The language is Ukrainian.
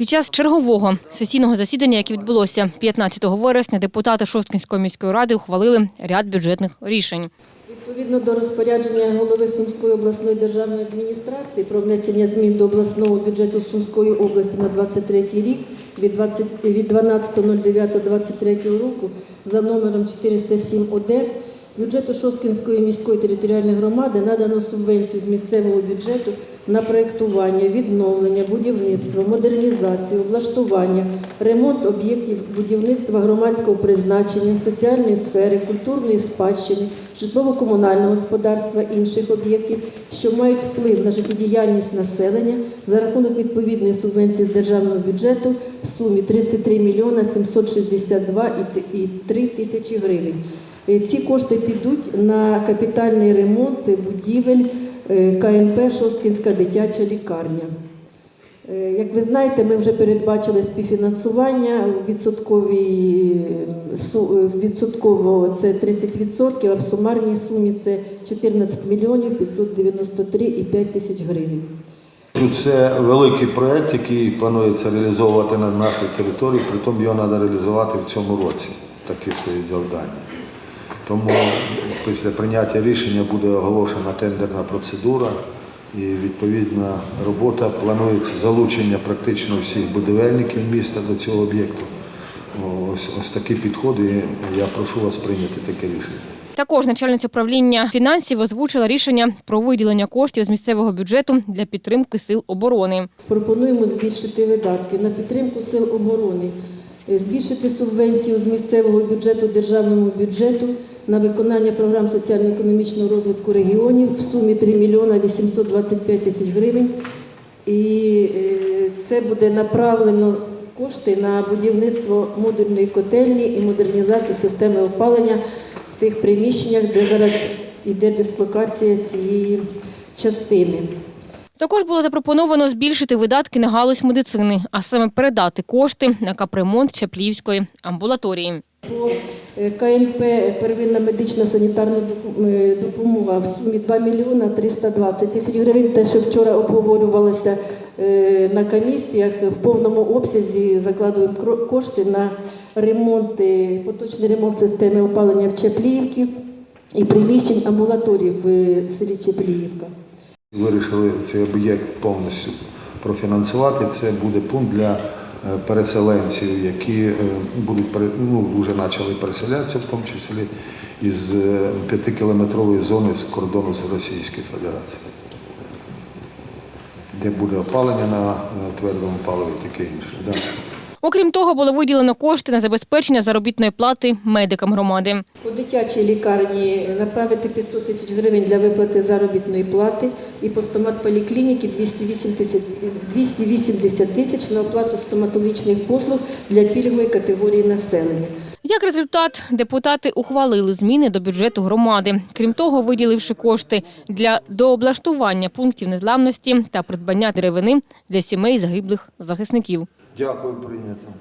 Під час чергового сесійного засідання, яке відбулося 15 вересня, депутати Шосткінської міської ради ухвалили ряд бюджетних рішень. Відповідно до розпорядження голови Сумської обласної державної адміністрації про внесення змін до обласного бюджету Сумської області на 23 рік від 20 від 12.09.23 року за номером 407 ОД бюджету Шосткінської міської територіальної громади надано субвенцію з місцевого бюджету на проєктування, відновлення, будівництво, модернізацію, облаштування, ремонт об'єктів будівництва громадського призначення, соціальної сфери, культурної спадщини, житлово-комунального господарства, інших об'єктів, що мають вплив на життєдіяльність населення за рахунок відповідної субвенції з державного бюджету в сумі 33 мільйона 762 і 3 тисячі гривень. Е, Ці кошти підуть на капітальний ремонт будівель е, КНП Шосткінська дитяча лікарня. Е, Як ви знаєте, ми вже передбачили співфінансування відсотково це 30%, а в сумарній сумі це 14 мільйонів 593 і 5 тисяч гривень. Це великий проєкт, який планується реалізовувати на нашій території, притом його треба реалізувати в цьому році. Такі стоїть завдання. Тому після прийняття рішення буде оголошена тендерна процедура і відповідна робота. Планується залучення практично всіх будівельників міста до цього об'єкту. Ось, ось такі підходи. Я прошу вас прийняти таке рішення. Також начальниця управління фінансів озвучила рішення про виділення коштів з місцевого бюджету для підтримки сил оборони. Пропонуємо збільшити видатки на підтримку сил оборони, е, збільшити субвенцію з місцевого бюджету державному бюджету на виконання програм соціально-економічного розвитку регіонів в сумі 3 мільйона 825 тисяч гривень. І е, це буде направлено кошти на будівництво модульної котельні і модернізацію системи опалення в тих приміщеннях, де зараз йде дислокація цієї частини. Також було запропоновано збільшити видатки на галузь медицини, а саме передати кошти на капремонт Чапліївської амбулаторії. По е, первинна медична санітарна е, допомога в сумі 2 мільйона 320 тисяч гривень. Те, що вчора обговорювалося е, на комісіях, в повному обсязі закладуємо кошти на ремонт, е, поточний ремонт системи опалення в Чепліївці і приміщень амбулаторії в е, селі Чепліївка. Вирішили цей об'єкт повністю профінансувати. Це буде пункт для е, переселенців, які е, будуть ну, вже почали переселятися, в тому числі із е, п'ятикілометрової зони з кордону з Російською Федерацією, де буде опалення на е, твердому паливі таке інше. Да. Окрім того, було виділено кошти на забезпечення заробітної плати медикам громади. По дитячій лікарні направити 500 тисяч гривень для виплати заробітної плати і по стоматполіклініки 208 280 тисяч на оплату стоматологічних послуг для пільгової категорії населення. Як результат, депутати ухвалили зміни до бюджету громади. Крім того, виділивши кошти для дооблаштування пунктів незламності та придбання деревини для сімей загиблих захисників. Дякую, прийнято.